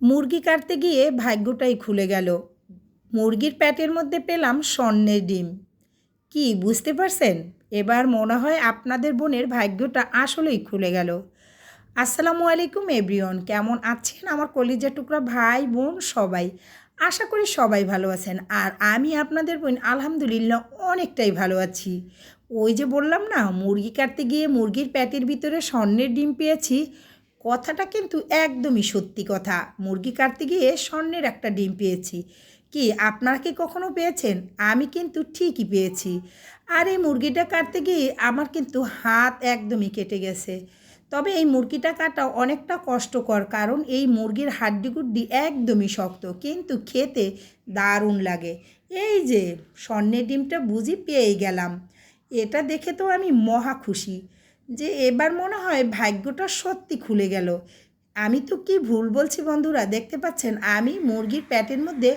মুরগি কাটতে গিয়ে ভাগ্যটাই খুলে গেল। মুরগির প্যাটের মধ্যে পেলাম স্বর্ণের ডিম। কি, বুঝতে পারছেন? এবার মনে হয় আপনাদের বোনের ভাগ্যটা আসলেই খুলে গেল। আসসালামু আলাইকুম এভরিওন কেমন আছেন আমার কলিজা টুকরা ভাই বোন সবাই? আশা করি সবাই ভালো আছেন। আর আমি আপনাদের বোন, আলহামদুলিল্লাহ, অনেকটাই ভালো আছি। ওই যে বললাম না, মুরগি কাটতে গিয়ে মুরগির প্যাটের ভিতরে স্বর্ণের ডিম পেয়েছি কথাটা কিন্তু একদমই সত্যি কথা। মুরগি কাটতে গিয়ে স্বর্ণের একটা ডিম পেয়েছি। কি, আপনারা কি কখনো পেয়েছেন? আমি কিন্তু ঠিকই পেয়েছি। আর এই মুরগিটা কাটতে গিয়ে আমার কিন্তু হাত একদমই কেটে গেছে। তবে এই মুরগিটা কাটা অনেকটা কষ্টকর, কারণ এই মুরগির হাড্ডিগুড্ডি একদমই শক্ত, কিন্তু খেতে দারুণ লাগে। এই যে, স্বর্ণের ডিমটা বুঝি পেয়েই গেলাম। এটা দেখে তো আমি মহা খুশি। যে এবার মনে হয় ভাগ্যটা সত্যি খুলে গেল। আমি তো কি ভুল বলছি বন্ধুরা? দেখতে পাচ্ছেন, আমি মুরগির প্যাটের মধ্যে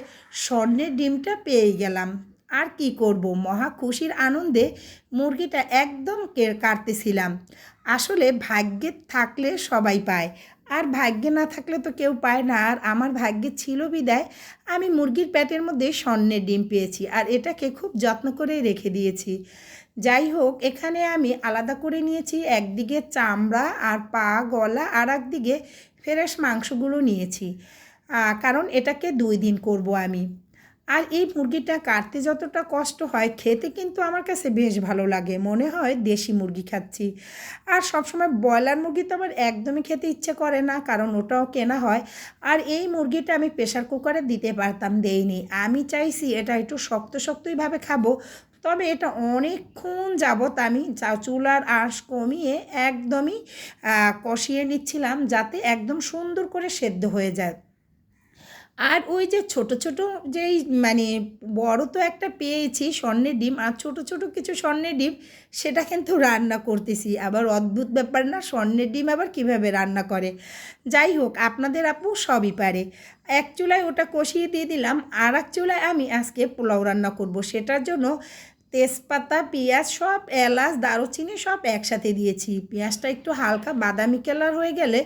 স্বর্ণের ডিমটা পেয়ে গেলাম। আর কি করব? মহা খুশির আনন্দে মুরগিটা একদম কাটতেছিলাম। আসলে ভাগ্যে থাকলে সবাই পায়, আর ভাগ্যে না থাকলে তো কেউ পায় না। আর আমার ভাগ্যে ছিল বিদায়, আমি মুরগির প্যাটের মধ্যে স্বর্ণের ডিম পেয়েছি, আর এটাকে খুব যত্ন করে রেখে দিয়েছি। যাই হোক এখানে আমি আলাদা করে নিয়েছি। একদিকে চামড়া আর পা, গলা, আর একদিকে ফ্রেশ মাংসগুলো নিয়েছি। কারণ এটাকে দুই দিন করব আমি। আর এই মুরগিটা কাটতে যতটা কষ্ট হয়, খেতে কিন্তু আমার কাছে বেশ ভালো লাগে। মনে হয় দেশি মুরগি খাচ্ছি। আর সবসময় ব্রয়লার মুরগি তো আমার একদমই খেতে ইচ্ছে করে না, কারণ ওটাও কেনা হয়। আর এই মুরগিটা আমি প্রেশার কুকারে দিতে পারতাম, দেইনি। আমি চাইছি এটা একটু শক্ত শক্তইভাবে খাব। তবে এটা অনেকক্ষণ যাবত আমি চুলার আঁশ কমিয়ে একদমই কষিয়ে নিচ্ছিলাম যাতে একদম সুন্দর করে সেদ্ধ হয়ে যায়। আর ওই যে ছোট ছোট যেই মানে বড় তো একটা পেয়েছি স্বর্ণের ডিম আর ছোট ছোট কিছু স্বর্ণের ডিম, সেটা কিন্তু রান্না করতেছি। আবার অদ্ভুত ব্যাপার না, স্বর্ণের ডিম আবার কীভাবে রান্না করে? যাই হোক, আপনাদের আপু সবই পারে। এক চুলায় ওটা কষিয়ে দিয়ে দিলাম আর এক চুলায় আমি আজকে পোলাও রান্না করব। সেটার জন্য তেজপাতা, পেঁয়াজ সব, এলাচ, দারুচিনি সব একসাথে দিয়েছি। পেঁয়াজটা একটু হালকা বাদামি কালার হয়ে গেলে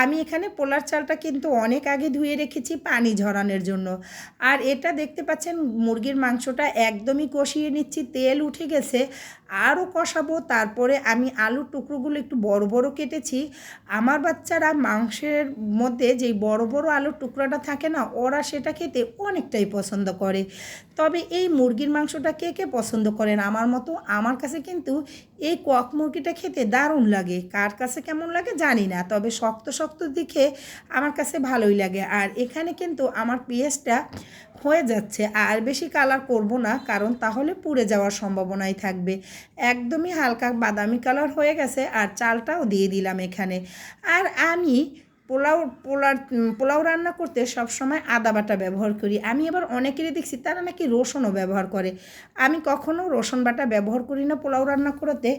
আমি এখানে পোলার চালটা কিন্তু অনেক আগে ধুয়ে রেখেছি পানি ঝরানোর জন্য। আর এটা দেখতে পাচ্ছেন, মুরগির মাংসটা একদমই কষিয়ে নিচ্ছি, তেল উঠে গেছে, আরও কষাবো। তারপরে আমি আলুর টুকরোগুলো একটু বড় বড় কেটেছি। আমার বাচ্চারা মাংসের মধ্যে যেই বড় বড় আলুর টুকরাটা থাকে না, ওরা সেটা খেতে অনেকটাই পছন্দ করে। তবে এই মুরগির মাংসটা কে কে পছন্দ করেন? আমার মতো, আমার কাছে কিন্তু এই কক মুরগিটা খেতে দারুণ লাগে। কার কাছে কেমন লাগে জানি না, তবে শক্ত শক্ত দিকে আমার কাছে ভালোই লাগে। আর এখানে কিন্তু আমার পেঁয়াজটা হয়ে যাচ্ছে। আর বেশি কালার করব না, কারণ তাহলে পুড়ে যাওয়ার সম্ভাবনাই থাকবে। একদমই হালকা বাদামি কালার হয়ে গেছে, আর চালটাও দিয়ে দিলাম এখানে। আর আমি পোলাও, পোলার পোলাও রান্না করতে সব সময় আদা বাটা ব্যবহার করি। আমি আবার অনেকেরই দেখছি তারা নাকি রসুনও ব্যবহার করে। আমি কখনও রসুন বাটা ব্যবহার করি না পোলাও রান্না করতে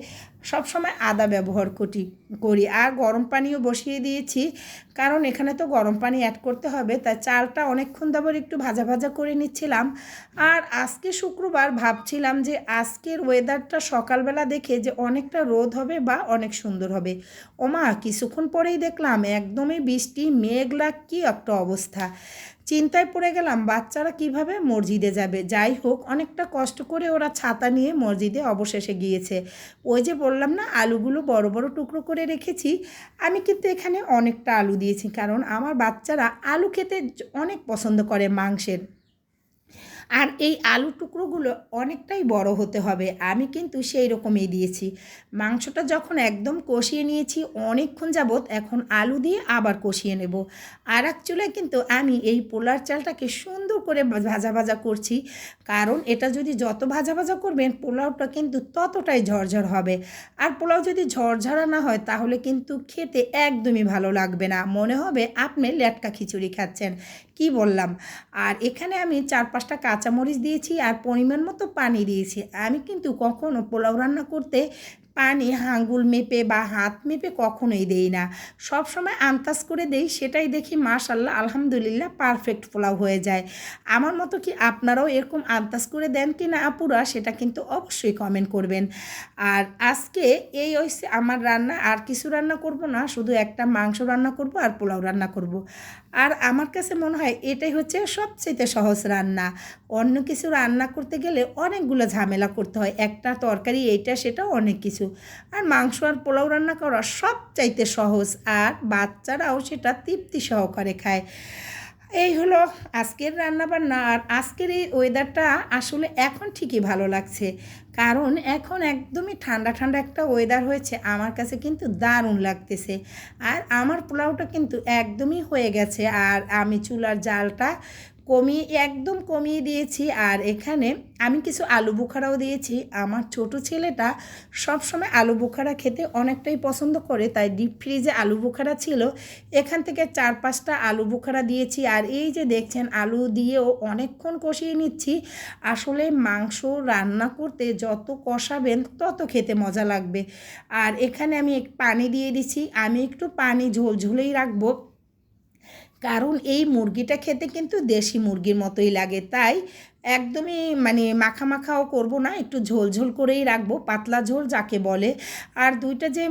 সব সময় আদা ব্যবহার করি করি। আর গরম পানিও বসিয়ে দিয়েছি, কারণ এখানে তো গরম পানি অ্যাড করতে হবে, তাই চালটা অনেকক্ষণ দাবার একটু ভাজা ভাজা করে নিচ্ছিলাম। আর আজকে শুক্রবার ভাবছিলাম যে আজকের ওয়েদারটা সকালবেলা দেখে যে অনেকটা রোদ হবে বা অনেক সুন্দর হবে। ওমা, কিছুক্ষণ পরেই দেখলাম একদমই বৃষ্টি মেঘলা কি একটা অবস্থা। চিন্তায় পড়ে গেলাম, বাচ্চারা কীভাবে মসজিদে যাবে? যাই হোক, অনেকটা কষ্ট করে ওরা ছাতা নিয়ে মসজিদে অবশেষে গিয়েছে। ওই যে বললাম না, আলুগুলো বড় বড় টুকরো করে রেখেছি। আমি কিন্তু এখানে অনেকটা আলু দিয়েছি, কারণ আমার বাচ্চারা আলু খেতে অনেক পছন্দ করে মাংসের। আর এই আলু টুকরোগুলো অনেকটাই বড় হতে হবে। আমি কিন্তু সেই রকমই দিয়েছি। মাংসটা যখন একদম কষিয়ে নিয়েছি, অনেকক্ষণ যাবত এখন আলু দিয়ে আবার কষিয়ে নেব। আর এক চুলায় কিন্তু আমি এই পোলার চালটাকে সুন্দর করে ভাজা ভাজা করছি। কারণ এটা যদি যত ভাজা ভাজা করবেন, পোলাওটা কিন্তু ততটাই ঝরঝর হবে। আর পোলাও যদি ঝরঝরা না হয়, তাহলে কিন্তু খেতে একদমই ভালো লাগবে না। মনে হবে আপনি লেটকা খিচুড়ি খাচ্ছেন। কি বললাম? আর এখানে আমি চার পাঁচটা কাঁচামরিচ দিয়েছি আর পরিমাণ মতো পানি দিয়েছি। আমি কিন্তু কখনো পোলাও রান্না করতে পানি হাঙ্গুল মেপে বা হাত মেপে কখনোই দেই না। সব সময় আন্দাজ করে দেই, সেটাই দেখি মাশাল্লাহ আলহামদুলিল্লাহ পারফেক্ট পোলাও হয়ে যায়। আমার মতো কি আপনারাও এরকম আন্তাজ করে দেন কি না আপুরা, সেটা কিন্তু অবশ্যই কমেন্ট করবেন। আর আজকে এই হচ্ছে আমার রান্না, আর কিছু রান্না করব না, শুধু একটা মাংস রান্না করব আর পোলাও রান্না করব। আর আমার কাছে মনে হয় এটাই হচ্ছে সবচেয়ে সহজ রান্না। অন্য কিছু রান্না করতে গেলে অনেকগুলো ঝামেলা করতে হয়। একটা তরকারি, এইটা, সেটা, অনেক কিছু। আর মাংস আর পোলাও রান্না করা সবচাইতে সহজ। আর বাচ্চারাও সেটা তৃপ্তি সহকারে খায়। এই হলো আজকের রান্নাবান্না আর আজকের এই ওয়েদারটা আসলে এখন ঠিকই ভালো লাগছে। কারণ এখন একদমই ঠান্ডা ঠান্ডা একটা ওয়েদার হয়েছে, আমার কাছে কিন্তু দারুণ লাগতেছে। আর আমার পোলাওটা কিন্তু একদমই হয়ে গেছে, আর আমি চুলার জালটা কমিয়ে, একদম কমিয়ে দিয়েছি। আর এখানে আমি কিছু আলু বোখারাও দিয়েছি। আমার ছোট ছেলেটা সবসময় আলু বোখারা খেতে অনেকটাই পছন্দ করে, তাই ডিপ ফ্রিজে আলু বোখারা ছিল। এখান থেকে চার পাঁচটা আলু বোখারা দিয়েছি। আর এই যে দেখছেন, আলু দিয়েও অনেকক্ষণ কষিয়ে নিচ্ছি। আসলে মাংস রান্না করতে যত কষাবেন, তত খেতে মজা লাগবে। আর এখানে আমি পানি দিয়ে দিচ্ছি। আমি একটু পানি ঝোল ঝোলেই রাখব। কারণ এই মুরগিটা খেতে কিন্তু দেশি মুরগির মতোই লাগে তাই একদমই মানে মাখা মাখাও করব না, একটু ঝোল ঝোল করেই রাখব, পাতলা ঝোল যাকে বলে। আর দুইটা যে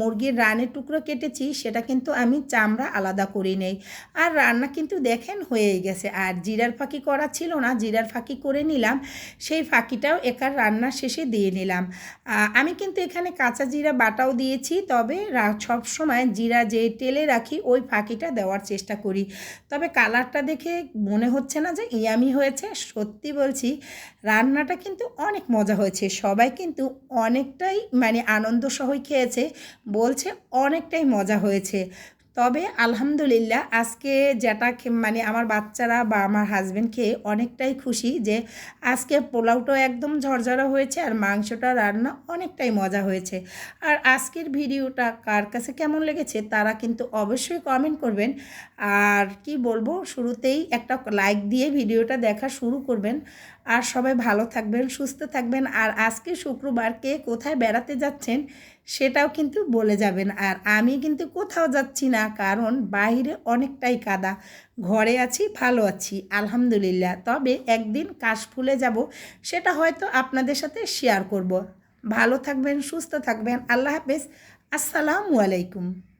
মুরগির রানের টুকরো কেটেছি, সেটা কিন্তু আমি চামড়া আলাদা করে নেই। আর রান্না কিন্তু দেখেন হয়েই গেছে, আর জিরার ফাঁকি করা ছিল না, জিরার ফাঁকি করে নিলাম, সেই ফাঁকিটাও একার রান্না শেষে দিয়ে নিলাম। আমি কিন্তু এখানে কাঁচা জিরা বাটাও দিয়েছি, তবে সব সময় জিরা যে তেলে রাখি, ওই ফাঁকিটা দেওয়ার চেষ্টা করি। তবে কালারটা দেখে মনে হচ্ছে না যে ইয়ামি হয়েছে সত্যি বলছি, রান্নাটা কিন্তু অনেক মজা হয়েছে। সবাই কিন্তু অনেকটাই মানে আনন্দ সহই খেয়েছে, বলছে অনেকটাই মজা হয়েছে। তবে আলহামদুলিল্লাহ আজকে যেটা মানে আমার বাচ্চারা বা আমার হাজব্যান্ড খেয়ে অনেকটাই খুশি যে আজকে পোলাওটাও একদম ঝরঝরা হয়েছে আর মাংসটা রান্না অনেকটাই মজা হয়েছে। আর আজকের ভিডিওটা কার কাছে কেমন লেগেছে তারা কিন্তু অবশ্যই কমেন্ট করবেন। আর কি বলব, শুরুতেই একটা লাইক দিয়ে ভিডিওটা দেখা শুরু করবেন। আর সবাই ভালো থাকবেন, সুস্থ থাকবেন। আর আজকে শুক্রবার কে কোথায় বেড়াতে যাচ্ছেন সেটাও কিন্তু বলে যাবেন। আর আমি কিন্তু কোথাও যাচ্ছি না, কারণ বাহিরে অনেকটাই কাদা। ঘরে আছি, ভালো আছি, আলহামদুলিল্লাহ। তবে একদিন কাশফুলে যাব, সেটা হয়তো আপনাদের সাথে শেয়ার করব। ভালো থাকবেন, সুস্থ থাকবেন। আল্লাহ হাফেজ। আসসালামু আলাইকুম।